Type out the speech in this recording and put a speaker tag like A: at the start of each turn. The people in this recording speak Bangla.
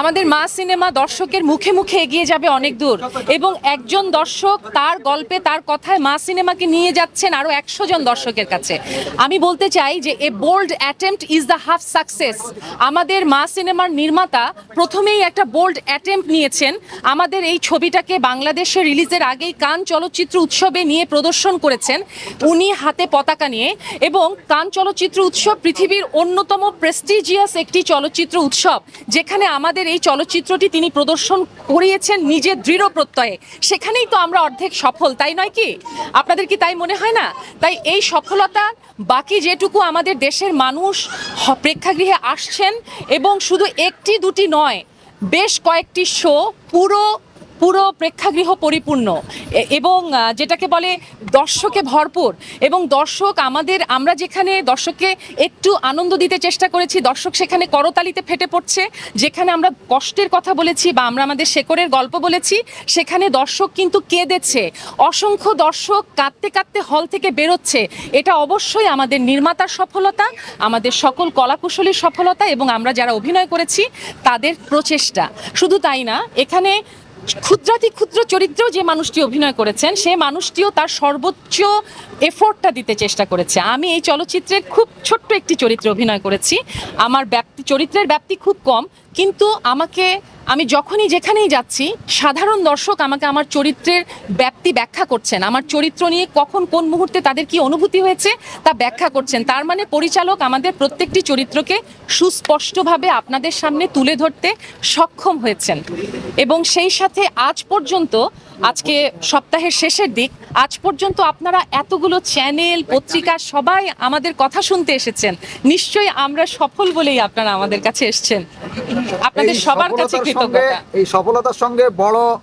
A: আমাদের মা সিনেমা দর্শকের মুখে মুখে এগিয়ে যাবে অনেক দূর। এবং একজন দর্শক তার গল্পে, তার কথায় মা সিনেমাকে নিয়ে যাচ্ছেন আরও একশো জন দর্শকের কাছে। আমি বলতে চাই যে a bold attempt is the half success আমাদের মা সিনেমার নির্মাতা প্রথমেই একটা বোল্ড অ্যাটেম্পট নিয়েছেন। আমাদের এই ছবিটাকে বাংলাদেশে রিলিজের আগেই কান চলচ্চিত্র উৎসবে নিয়ে প্রদর্শন করেছেন। উনি হাতে পতাকা নিয়ে এবং কান চলচ্চিত্র উৎসব পৃথিবীর অন্যতম প্রেস্টিজিয়াস একটি চলচ্চিত্র উৎসব, যেখানে আমাদের এই চলচ্চিত্রটি তিনি প্রদর্শন করিয়েছেন নিজের দৃঢ় প্রত্যয়ে। সেখানেই তো আমরা অর্ধেক সফল, তাই নয় কি? আপনাদের কি তাই মনে হয় না? তাই এই সফলতা বাকি যেটুকু আমাদের দেশের মানুষ প্রেক্ষাগৃহে আসছেন এবং শুধু একটি দুটি নয়, বেশ কয়েকটি শো পুরো পুরো প্রেক্ষাগৃহ পরিপূর্ণ। এবং যেটাকে বলে দর্শকে ভরপুর। এবং দর্শক আমাদের, আমরা যেখানে দর্শককে একটু আনন্দ দিতে চেষ্টা করেছি, দর্শক সেখানে করতালিতে ফেটে পড়ছে। যেখানে আমরা কষ্টের কথা বলেছি বা আমরা আমাদের শেকড়ের গল্প বলেছি, সেখানে দর্শক কিন্তু কেঁদেছে। অসংখ্য দর্শক কাঁদতে কাঁদতে হল থেকে বেরোচ্ছে। এটা অবশ্যই আমাদের নির্মাতার সফলতা, আমাদের সকল কলাকুশলীর সফলতা এবং আমরা যারা অভিনয় করেছি, তাদের প্রচেষ্টা। শুধু তাই না, এখানে ক্ষুদ্রাতি ক্ষুদ্র চরিত্রেও যে মানুষটি অভিনয় করেছেন, সে মানুষটিও তার সর্বোচ্চ এফোর্টটা দিতে চেষ্টা করেছে। আমি এই চলচ্চিত্রের খুব ছোট্ট একটি চরিত্রে অভিনয় করেছি। আমার ব্যাপ্তি, চরিত্রের ব্যাপ্তি খুব কম কিন্তু আমাকে, আমি যখনই যেখানেই যাচ্ছি, সাধারণ দর্শক আমাকে আমার চরিত্রের ব্যাপ্তি ব্যাখ্যা করছেন। আমার চরিত্র নিয়ে কখন কোন মুহূর্তে তাদের কি অনুভূতি হয়েছে তা ব্যাখ্যা করছেন। তার মানে পরিচালক আমাদের প্রত্যেকটি চরিত্রকে সুস্পষ্টভাবে আপনাদের সামনে তুলে ধরতে সক্ষম হয়েছেন। এবং সেই সাথে আজ পর্যন্ত আজকে সপ্তাহের শেষের দিক। আজ পর্যন্ত আপনারা এতগুলো চ্যানেল পত্রিকা সবাই আমাদের কথা শুনতে এসেছেন। নিশ্চয়ই আমরা সফল বলেই আপনারা আমাদের কাছে এসছেন। আপনাদের সবার কাছে কৃতজ্ঞতা।
B: এই সফলতার সঙ্গে বড়